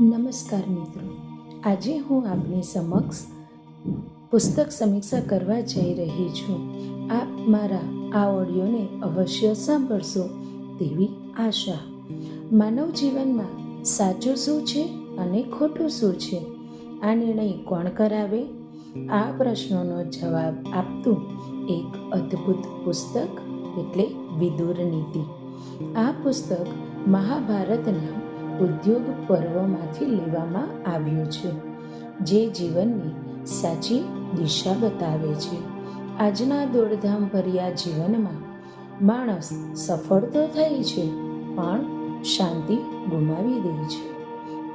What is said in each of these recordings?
નમસ્કાર મિત્રો. આજે હું આપની સમક્ષ પુસ્તક સમીક્ષા કરવા જઈ રહી છું. આપ મારા આ ઓડિયોને અવશ્ય સાંભળશો તેવી આશા. માનવ જીવનમાં સાચું શું છે અને ખોટું શું છે? આ નિર્ણય કોણ કરાવે? આ પ્રશ્નોનો જવાબ આપતું એક અદ્ભુત પુસ્તક એટલે વિદુર નીતિ. આ પુસ્તક મહાભારતના ઉદ્યોગ પર્વમાંથી લેવામાં આવ્યું છે, જે જીવનની સાચી દિશા બતાવે છે. આજના દોડધામ ભર્યા જીવનમાં માણસ સફળ તો થાય છે, પણ શાંતિ ગુમાવી દે છે.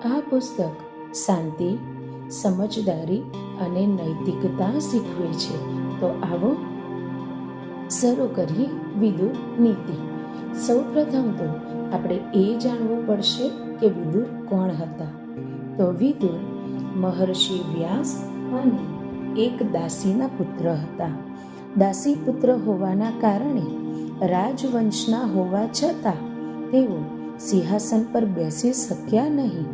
આ પુસ્તક શાંતિ, સમજદારી અને નૈતિકતા શીખવે છે. તો આવો શરૂ કરીએ વિદુ નીતિ. સૌપ્રથમ તો આપણે એ જાણવું પડશે કે વિદુર કોણ હતા. તો વિદુર, મહર્ષિ વ્યાસ અને એક દાસીના પુત્ર હતા. દાસી પુત્ર હોવાના કારણે રાજવંશના હોવા છતાં તેઓ સિંહાસન પર બેસી શક્યા નહીં.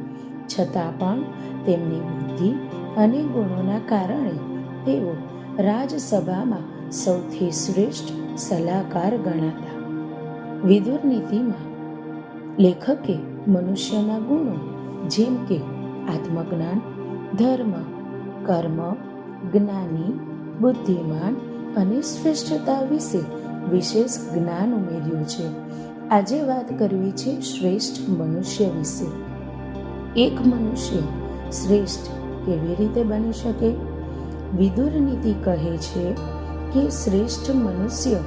છતાં પણ તેમની બુદ્ધિ અને ગુણોના કારણે તેઓ રાજસભામાં સૌથી શ્રેષ્ઠ સલાહકાર ગણાતા. વિદુર નીતિમાં લેખકે મનુષ્યના ગુણો, જેમ કે આત્મજ્ઞાન, ધર્મ, કર્મ, જ્ઞાની, બુદ્ધિમાન અને શ્રેષ્ઠતા વિશે વિશેષ જ્ઞાન ઉમેર્યું છે. આજે વાત કરવી છે શ્રેષ્ઠ મનુષ્ય વિશે. એક મનુષ્ય શ્રેષ્ઠ કેવી રીતે બની શકે? વિદુર નીતિ કહે છે કે શ્રેષ્ઠ મનુષ્ય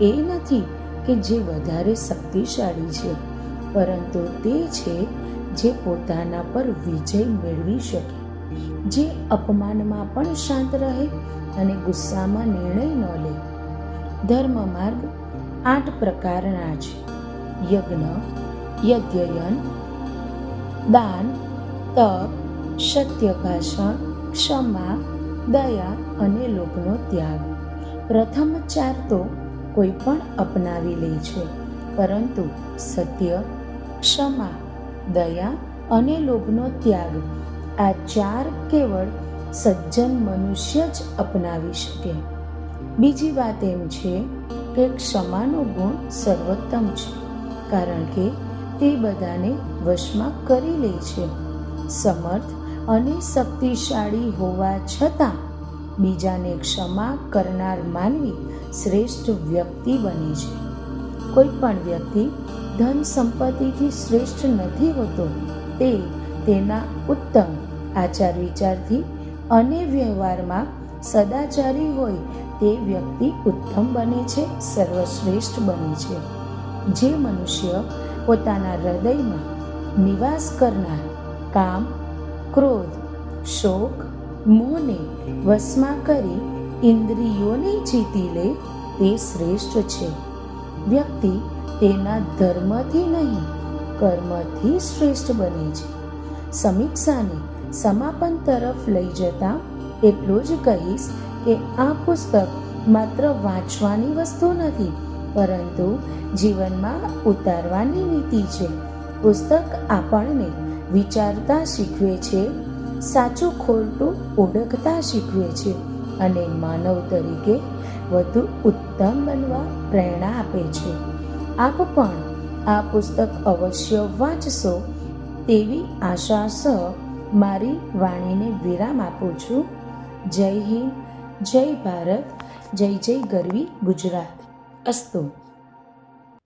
એ નથી કે જે વધારે શક્તિશાળી છે. પરંતુ તે છે જે પોતાના પર વિજય મેળવી શકે. જે અપમાનમાં પણ શાંત રહે અને ગુસ્સામાં નિર્ણય ન લે. ધર્મ માર્ગ આઠ પ્રકારના છે. યજ્ઞ, યજ્ઞયન, દાન, તપ સત્ય ભાષણ ક્ષમા, દયા અને લોભનો ત્યાગ. પ્રથમ ચાર તો કોઈ પણ અપનાવી લે છે, પરંતુ સત્ય ક્ષમા, દયા અને લોભનો ત્યાગ આ ચાર કેવળ સજ્જન મનુષ્ય જ અપનાવી શકે. બીજી વાત એમ છે કે ક્ષમાનો ગુણ સર્વોત્તમ છે, કારણ કે તે બધાને વશમાં કરી લે છે. સમર્થ અને શક્તિશાળી હોવા છતાં બીજાને ક્ષમા કરનાર માનવી શ્રેષ્ઠ વ્યક્તિ બને છે. કોઈ પણ વ્યક્તિ ધન સંપત્તિથી શ્રેષ્ઠ નથી હોતો, તે તેના ઉત્તમ આચાર વિચારથી અને વ્યવહારમાં સદાચારી હોય તે વ્યક્તિ ઉત્તમ બને છે, સર્વશ્રેષ્ઠ બને છે. જે મનુષ્ય પોતાના હૃદયમાં નિવાસ કરનાર કામ, ક્રોધ, શોક, મોહને વશમાં કરી ઇન્દ્રિયોને જીતી લે, તે શ્રેષ્ઠ છે. વ્યક્તિ તેના ધર્મથી નહીં, કર્મથી શ્રેષ્ઠ બને છે. સમીક્ષાને સમાપન તરફ લઈ જતા એટલું જ કહીશ કે આ પુસ્તક માત્ર વાંચવાની વસ્તુ નથી, પરંતુ જીવનમાં ઉતારવાની નીતિ છે. પુસ્તક આપણને વિચારતા શીખવે છે, સાચું ખોટું ઓળખતા શીખવે છે અને માનવ તરીકે વધુ ઉત્તમ બનવા પ્રેરણા આપે છે. આપ પણ આ પુસ્તક અવશ્ય વાંચશો તેવી આશા સહ મારી વાણીને વિરામ આપું છું. જય હિન્દ, જય ભારત, જય જય ગરવી ગુજરાત. અસ્તુ.